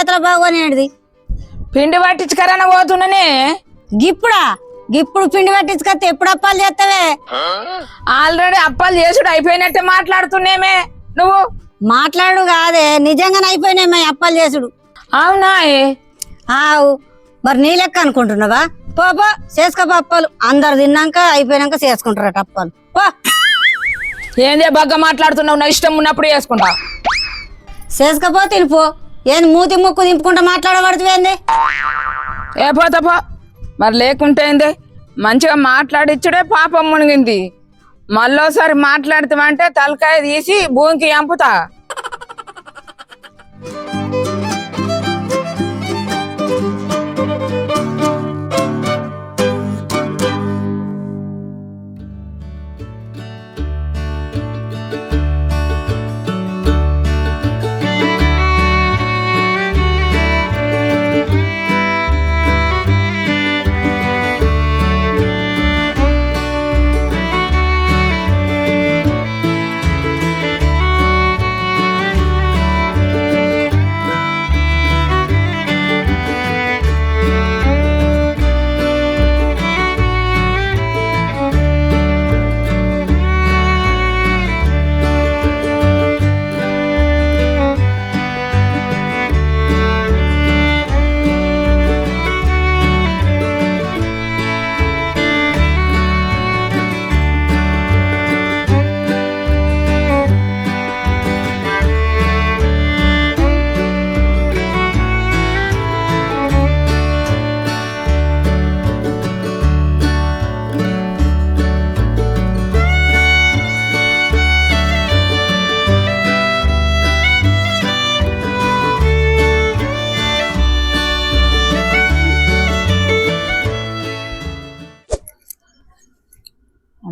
చేతుల బాగోనేది పిండి పట్టించుకరన పోతున్నానే గిప్పుడా? గిప్పుడు పిండి పట్టించుకొస్తే ఎప్పుడు అప్పాలు చేస్తావే? ఆల్రెడీ అప్పాలు చేసుడు అయిపోయినట్టే మాట్లాడుతున్నామే. నువ్వు? మాట్లాడు కాదే నిజంగానే అయిపోయినాయి మా అప్పాలు చేసుడు. అవునా? ఆవు మరి నీ లెక్క అనుకుంటున్నావా? పో పో చేసుకోపో అప్పాలు. అందరు తిన్నాక అయిపోయినాక చేసుకుంటారట అప్పాలు. పో. ఏందే బగ్గ మాట్లాడుతున్నావు? నా ఇష్టం ఉన్నప్పుడు చేసుకుంటా. చేసుకోపో తినిపో. ఏం మూతి ముక్కు దింపుకుంటా మాట్లాడబడుతుంది ఏ పోతపో మరి లేకుంటే ఏంది? మంచిగా మాట్లాడిచ్చుడే పాపం మునిగింది. మళ్ళోసారి మాట్లాడతామంటే తలకాయ తీసి భూమికి ఎంపుతా.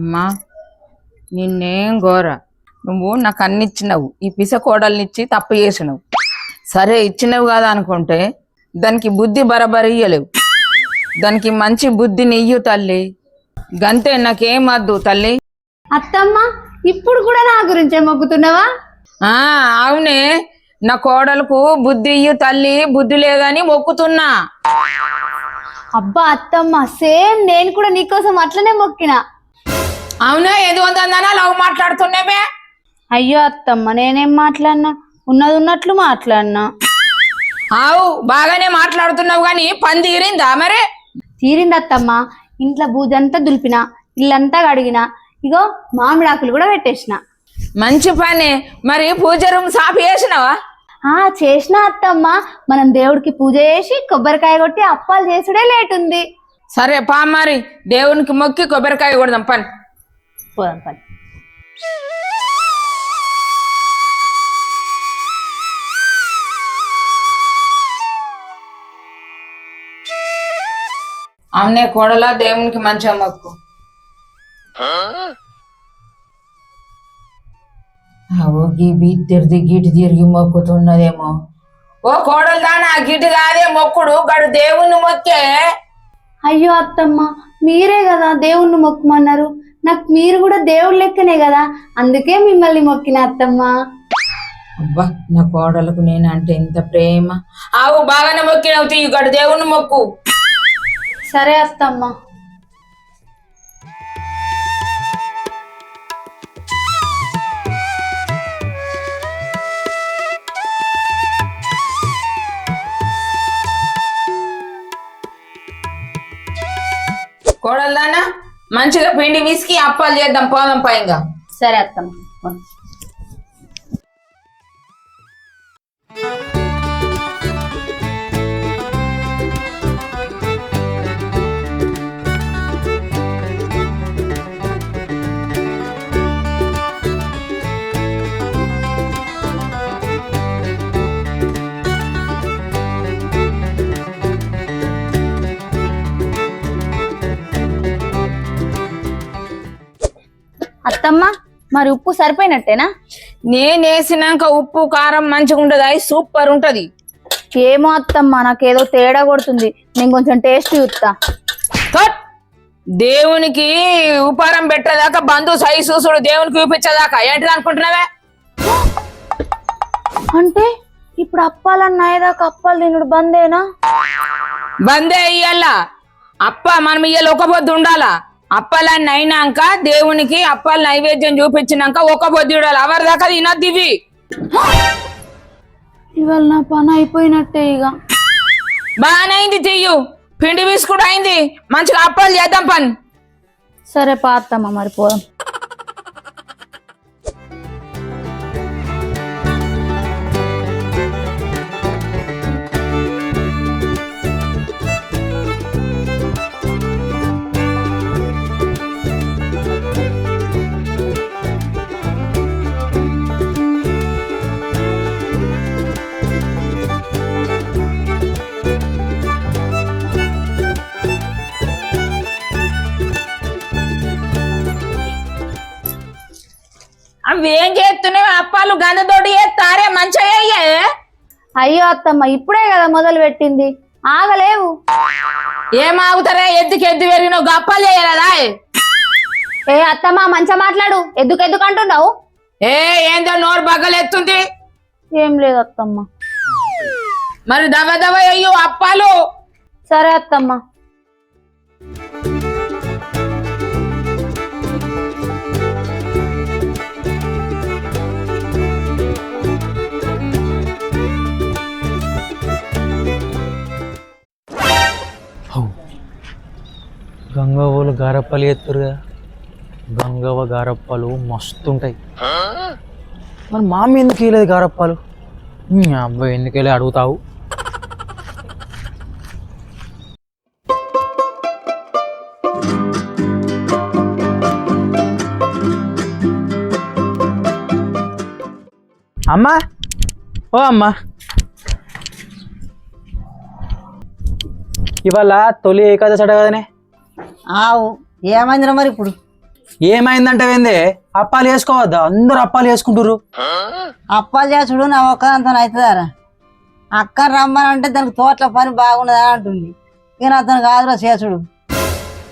అమ్మా నిన్నేం ఘోర. నువ్వు నాకు అన్ని ఇచ్చినావు. ఈ పిస కోడల్నిచ్చి తప్పు చేసినావు. సరే ఇచ్చినావు కదా అనుకుంటే దానికి బుద్ధి బరబరి ఇయ్యలేవు. దానికి మంచి బుద్ధిని ఇయ్యు తల్లి. గంతే నాకేం వద్దు తల్లి. అత్తమ్మ ఇప్పుడు కూడా నా గురించే మొక్కుతున్నావా ఆ అవునే. నా కోడలకు బుద్ధి ఇయ్యు తల్లి బుద్ధి లేదని మొక్కుతున్నా. అబ్బా అత్తమ్మ సేమ్ నేను కూడా నీకోసం అట్లనే మొక్కిన. అవునే? ఏది వందనా లవ్ మాట్లాడుతున్నామే అయ్యో అత్తమ్మ నేనేం మాట్లాడినా? ఉన్నది ఉన్నట్లు మాట్లాడినా? ఆవు బాగానే మాట్లాడుతున్నావు కానీ పని తీరిందా మరే? తీరింది అత్తమ్మ. ఇంట్లో బూజంతా దులిపిన ఇల్లంతా కడిగిన ఇగో మామిడాకులు కూడా పెట్టేసిన. మంచి పని. మరి పూజ రూమ్ సాఫ్ చేసినావా? ఆ చేసిన అత్తమ్మ. మనం దేవుడికి పూజ చేసి కొబ్బరికాయ కొట్టి అప్పాలు చేసుడే లేట్ ఉంది సరే పా మరి. దేవునికి మొక్కి కొబ్బరికాయ కొడదాం పని. పోదాం పని అవునే కోడలా దేవునికి మంచిగా మొక్కు ఓ గిబి తిరిగి గిటి తిరిగి మొక్కుతున్నదేమో. ఓ కోడలు దానా గిటి కాదే మొక్కుడు గడు దేవుని మొక్కే. అయ్యో అత్తమ్మ మీరే కదా దేవుణ్ణి మొక్కమన్నారు. నాకు మీరు కూడా దేవుడి లెక్కనే కదా. అందుకే మిమ్మల్ని మొక్కిన అత్తమ్మ. అబ్బా నా కోడలకు నేను అంటే ఎంత ప్రేమ. ఆవు బాగానే మొక్కినవు తీయు గడు దేవుని మొక్కు. సరే అత్తమ్మ. కోడలు దానా? మంచిగా పిండి విసికి అప్పాలు చేద్దాం పోదాం పైగా సరే అత్తమ్మ. అత్తమ్మ మరి ఉప్పు సరిపోయినట్టేనా? నేను వేసినాక ఉప్పు కారం మంచిగా అది సూపర్ ఉంటది. ఏమో అత్తమ్మ నాకేదో తేడా కొడుతుంది. నేను కొంచెం టేస్ట్ చూస్తా. దేవునికి ఉపారం పెట్టేదాకా బంధు సై చూసుడు దేవునికి చూపించేదాకా. ఏంటిది అనుకుంటున్నావే? అంటే ఇప్పుడు అప్పాలన్న అయ్యేదాకా అప్పాలు తినుడు బందేనా? బందే ఇయ్యాల. అప్ప మనం ఇయ్యాల ఒక పొద్దు ఉండాలా? అప్పాలన్నీ అయినాక దేవునికి అప్పాలు నైవేద్యం చూపించినాక ఒక పొద్దు ఉండాలి ఎవరి దాకా తినొద్దు ఇవి. ఇవాళ నా పని అయిపోయినట్టే ఇక బాగానైంది చెయ్యు. పిండి విసుకుడు అయింది. మంచిగా అప్పాలు చేద్దాం పని. సరే పాతమ్మ మరి పోదాం. అయ్యో అత్తమ్మ ఇప్పుడే కదా మొదలు పెట్టింది. ఆగలేవు. ఏం ఆగుతారే? ఎద్దుకి ఎద్దు పెరిగినావు? గప్పాలు చేయలేదా ఏ అత్తమ్మ మంచిగా మాట్లాడు. ఎందుకు ఎందుకు అంటున్నావు? ఏ ఏందో నోరు బగ్గలెత్తుంది ఏం లేదు అత్తమ్మ. మరి దవ దవ అయ్యో అప్పాలు. సరే అత్తమ్మ. గంగవ్వలు గారప్పలు ఎత్తురు కదా. గంగవ్వ గారప్పలు మస్తు ఉంటాయి మరి మా అమ్మ ఎందుకు వేయలేదు గారప్పాలు? అబ్బాయి ఎందుకు వెళ్ళి అడుగుతావు? అమ్మా ఓ అమ్మా. ఇవాళ తొలి ఏకాదశి అడగదనే కదనే? ఆవు. ఏమైందిరా మరి ఇప్పుడు? ఏమైందంటే ఏందే? అప్పాలు వేసుకోవద్దా? అందరూ అప్పాలు వేసుకుంటారు అప్పాలు చేసుడు నా ఒక్కదంతా అవుతుందారా అక్క రమ్మని అంటే దానికి తోటల పని బాగున్నదా అంటుంది. ఇక అతను కాదురా చేసుడు.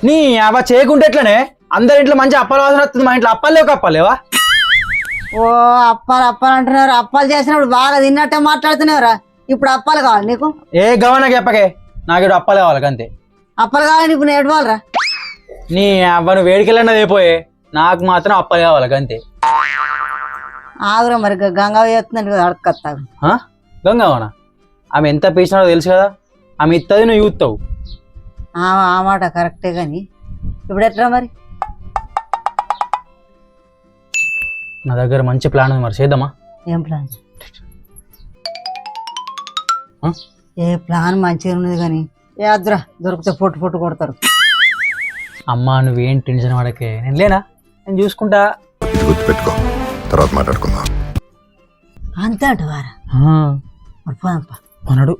నీ అవ చేయకుంటే ఎట్లనే? అందరి ఇంట్లో మంచి అప్పాలు వాసన వస్తుంది. మా ఇంట్లో అప్పాలు లేవు అప్పాలేవా ఓ అప్పాలు అప్పాలు అంటున్నారు. అప్పాలు చేసినప్పుడు బాగా తిన్నట్టే మాట్లాడుతున్నావురా. ఇప్పుడు అప్పాలు కావాలి నీకు? ఏ గవన చెప్పకే. నాకు ఇక్కడ అప్పాలు కావాలి అంతే. అప్పాలు కావాలని ఇప్పుడు నేను నీ అవ్వను వేడికెళ్ళన్నది అయిపోయే నాకు మాత్రం అప్పాలు కావాలి అంతే ఆగురా మరి గంగా చేస్తుందంటే కదా అడగత్తాగు గంగవన? ఆమె ఎంత పీసినాడో తెలుసు కదా? ఆమె ఇత్తది నువ్వు చూస్తావు. ఆ ఆ మాట కరెక్టే కానీ. ఇప్పుడు ఎట్లా మరి? నా దగ్గర మంచి ప్లాన్ ఉంది మరి చేద్దామా? ఏం ప్లాన్? ఆ? ఏ ప్లాన్ మంచిగా ఉన్నది కానీ. ఏ అద్దురా దొరికితే పొట్టు పొట్టు కొడతారు. అమ్మా నువ్వేం టెన్షన్ పడకే. నేను లేనా? నేను చూసుకుంటా. ఇది గుర్తుపెట్టుకో. తర్వాత మాట్లాడుకుందాం. అంతే అంటవారా మరి పోదాంపా మనడు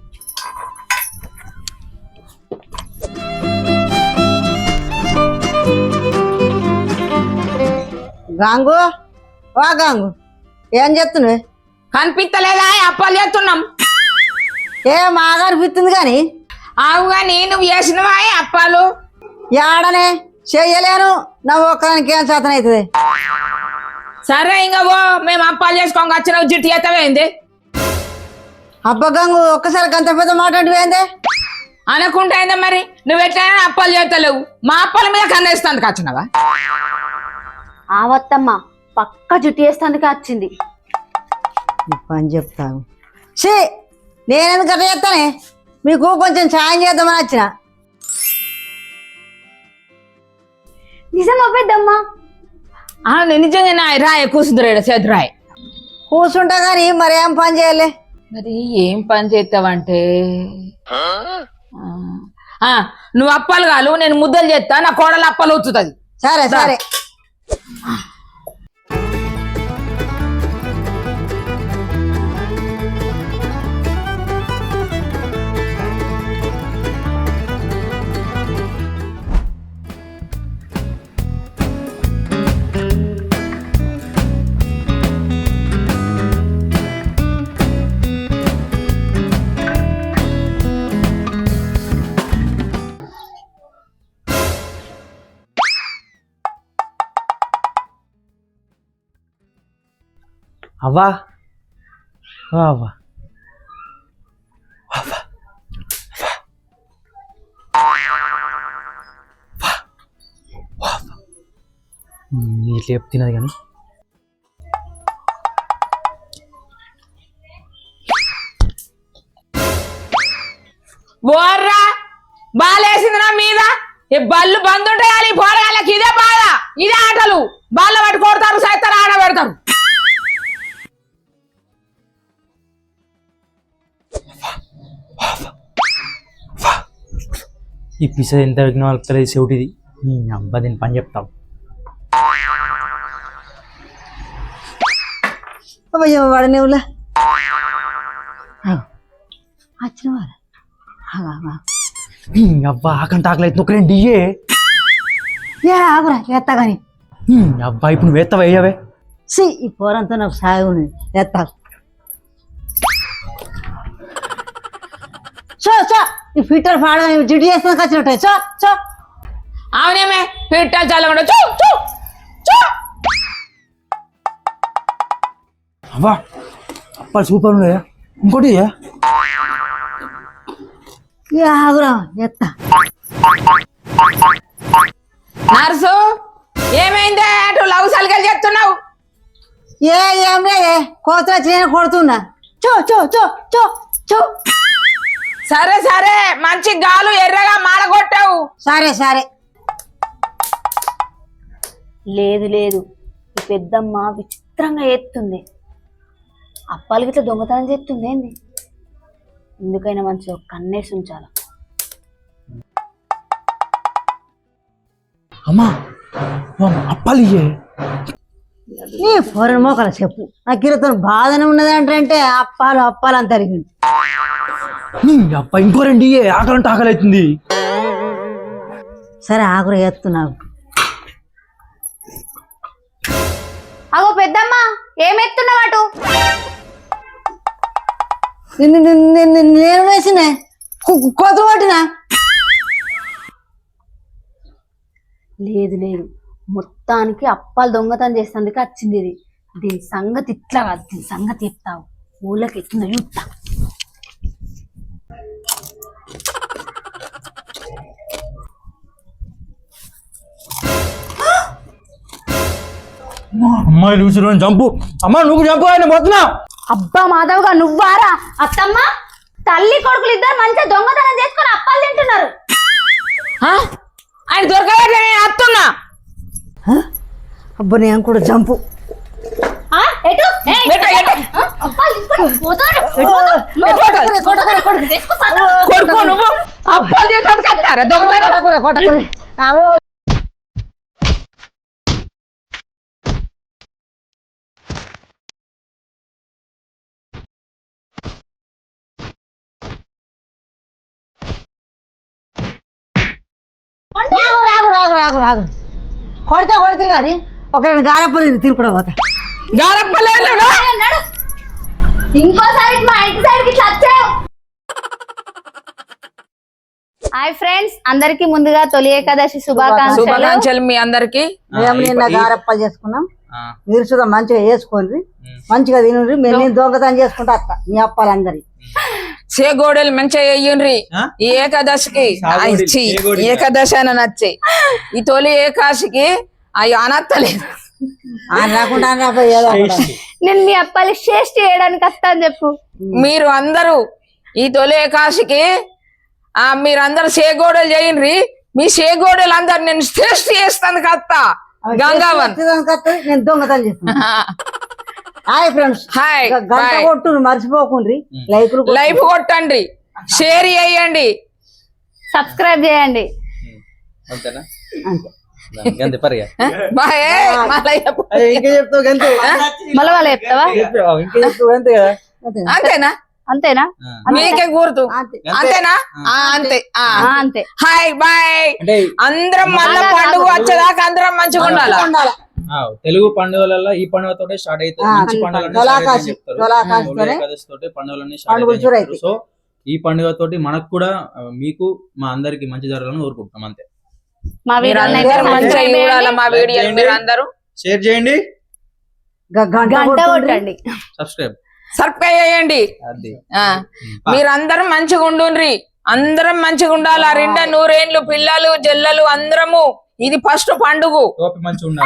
గాంగు వా గాంగు ఏం చెప్తున్నావే కనిపిస్తలేదా? అప్పాలు చేస్తున్నాం. ఏ మాగా అనిపిస్తుంది కానీ? ఆవుగా నేను చేసినవా అప్పాలు? ఏడనే చెయ్యలేను. నా ఒక్కదానికి ఏం శాతం అవుతుంది? సరే ఇంకా ఓ మేము అప్పాలు చేసుకోక వచ్చిన జిట్టు చేస్తావేంది అబ్బా గంగు ఒక్కసారి గంత పెద్ద మాట్లాడిపోయిందే అనుకుంటే ఏందో మరి? నువ్వు ఎట్లయినా అప్పాలు చేస్తలేవు మా అప్పాల మీద కన్నేస్తాను వచ్చినవా ఆవత్తమ్మ పక్క జుట్టు వేస్తానికి వచ్చింది పని చెప్తాను షీ నేనెందుకు అట్లా చేస్తానే మీకు కొంచెం సాయం చేద్దామని వచ్చిన. నిజం అవ్వేద్దమ్మా నేను నిజంగా నా రాయ కూసుందిరాడు చేతి రాయ్. కూర్చుంటా కానీ మరి ఏం పని చేయాలి? మరి ఏం పని చేస్తావంటే? ఆ, ఆ, నువ్వు అప్పాలు కాలు నేను ముద్దలు చేస్తా నా కోడలు అప్పాలు అవుతుంది సరే సరే. అవ్వా వావా ఇట్లా చెప్తున్నది కానీ. బోర్రా! బాలేసింది నా మీద? ఈ బళ్ళు బంద్ ఉంటాయి పోరగాళ్ళకి ఇదే బాధ. ఇదే ఆటలు. బాళ్ళ పట్టి కొడతారు సైతారు పెడతారు ఈ పిస ఎంత అడిగిన వాళ్ళకి తెలియదు చెవిటిది. ఈ అబ్బా దీని పని చెప్తాం అయ్యో వాడు నువ్వులా వచ్చిన వారు ఈ అబ్బా ఆకంట ఆకలి ఏ? ఆగురా ఎత్తా కానీ అబ్బా ఇప్పుడు నువ్వు ఎత్తవా వేయవే సి ఈ పోరంతా నాకు సాగు ఉంది. ఎత్తా. చో చో. ఈ ఫిట్టర్ పాడ జిడ్డు చేస్తాను వచ్చినట్టు చో చో. అవునేమే పిట్టలు చల్లకుండా చూ చూ చూ. అవ్వా అప్పాలు సూపర్ ఉన్నాయా ఇంకోటి ఆగురా ఎత్తా. నర్సు ఏమైందే? అటు లవ్ సలికలు చెప్తున్నావు ఏ ఏం లేదే కోత వచ్చి నేను కొడుతున్నా. చో చో చో చో చో. సరే సరే. మంచి గాలు ఎర్రగా మాడగొట్టావు. సరే సరే. లేదు లేదు. ఈ పెద్దమ్మ విచిత్రంగా ఎత్తుంది అప్పాలు గిట్ల దొంగతనం చేస్తుంది ఏంది? ఎందుకైనా మంచి ఒక కన్నేసి ఉంచాలి? అమ్మా అప్పాలు నీ ఫోరన్ మోకల చెప్పు. నాకు కిరతో బాధనే ఉన్నది అంటే అప్పాలు అప్పాలు అని తరిగింది ఈ అబ్బా ఇంకో రెండు ఆకలంటే ఆకలి అవుతుంది సరే ఆకుర ఎత్తున్నావు అగో పెద్దమ్మ ఏమెత్తున్నావు అటు? నిన్ను నిన్ను- నిన్ను నేను వేసిన? పట్టినా? లేదు లేదు. మొత్తానికి అప్పాలు దొంగతనం చేసేందుకు వచ్చింది ఇది. దీని సంగతి ఇట్లా కాదు దీని సంగతి చెప్తావు. ఊళ్ళకి ఎత్తుందో చూస్తా. అమ్మాయి లూసిలో చంపు అమ్మా నువ్వు చంపు ఆయన పోతున్నా అబ్బా మాధవ్గా నువ్వారా? అత్తమ్మ తల్లి కొడుకులు ఇద్దరు మంచిగా దొంగతనం చేసుకొని అప్పాలు తింటున్నారు. ఆ? ఆయన నేను అత్తున్నా. అబ్బా నేను కూడా ఎటు? ఏయ్, ఎటు, ఎటు? కొడితే. కొడితే కానీ ఒక గారపల్లి తిరుపడ పోతా. గారప్పలేదు. ఇంకోసారి మా ఇంటి సైడ్కి వచ్చావు హాయ్ ఫ్రెండ్స్ అందరికి ముందుగా తొలి ఏకాదశి శుభాకాంక్షలు. మీ అందరికి. మేము నిన్న గారప్పలు చేసుకున్నాం. మీరు చూద్దా మంచిగా వేసుకోండి. మంచిగా తినండి మేము నేను దొంగతనం చేసుకుంటా అత్త మీ అప్పాలందరి చేగోడలు మంచిగా ఆ? ఈ ఏకాదశికి. సాగోడీలు, చేగోడీలు. ఏకాదశి అని నచ్చి. ఈ తొలి ఏకాశికి అవి అనత్తలేదు. నేను మీ అప్పాలి శ్రేష్ఠ చేయడానికి వస్తా అని చెప్పు. మీరు అందరూ ఈ తొలి ఏకాశికి ఆ మీరందరూ చేగోడలు చేయండి మీ చేగోడలు అందరు నేను శ్రేష్ఠ చేస్తాను కత్తా. గంగావన్. దొంగతనం చేస్తున్నా హాయ్ ఫ్రెండ్స్ హాయ్ గంట కొట్టు మర్చిపోకుండ్రి. లైకులు కొట్టు. లైఫ్ కొట్టండి. షేర్ చేయండి. సబ్స్క్రైబ్ చేయండి. అంతేనా? అంతే. అంతే పరిగా బాయ్ మళ్ళీ చెప్పు. ఇంకా చెప్తావు గంతే. మళ్ళీ వాళ్ళు చెప్తావా? ఇంకా చెప్తావు? అంతే కదా. అంతేనా? అంతేనా? మీకే గుర్తు. అంతే. అంతేనా? ఆ, అంతే. అంతే. హాయ్ బాయ్ అందరం మళ్ళా పండుగ వచ్చేదాకా అందరం మంచిగా ఉండాలి? తెలుగు పండుగలలో ఈ పండుగతోటే స్టార్ట్ అవుతుంది మంచి పండుగలన్నీ చెప్తారు. పండుగలన్నీ స్టార్ట్. సో ఈ పండుగ తోటి మనకు కూడా మీకు మా అందరికి మంచి జరగాలని కోరుకుంటున్నాం. అంతే. మా చేయండి. అందరూ షేర్ చేయండి. సబ్స్క్రైబ్ సర్ప్రైజ్ అయ్యండి అది. ఆ, మీరందరం మంచిగా ఉండుండ్రి అందరం మంచిగా ఉండాలి ఆ రెండ నూరేండ్లు పిల్లలు జల్లలు అందరము. ఇది ఫస్ట్ పండుగ. మంచిగా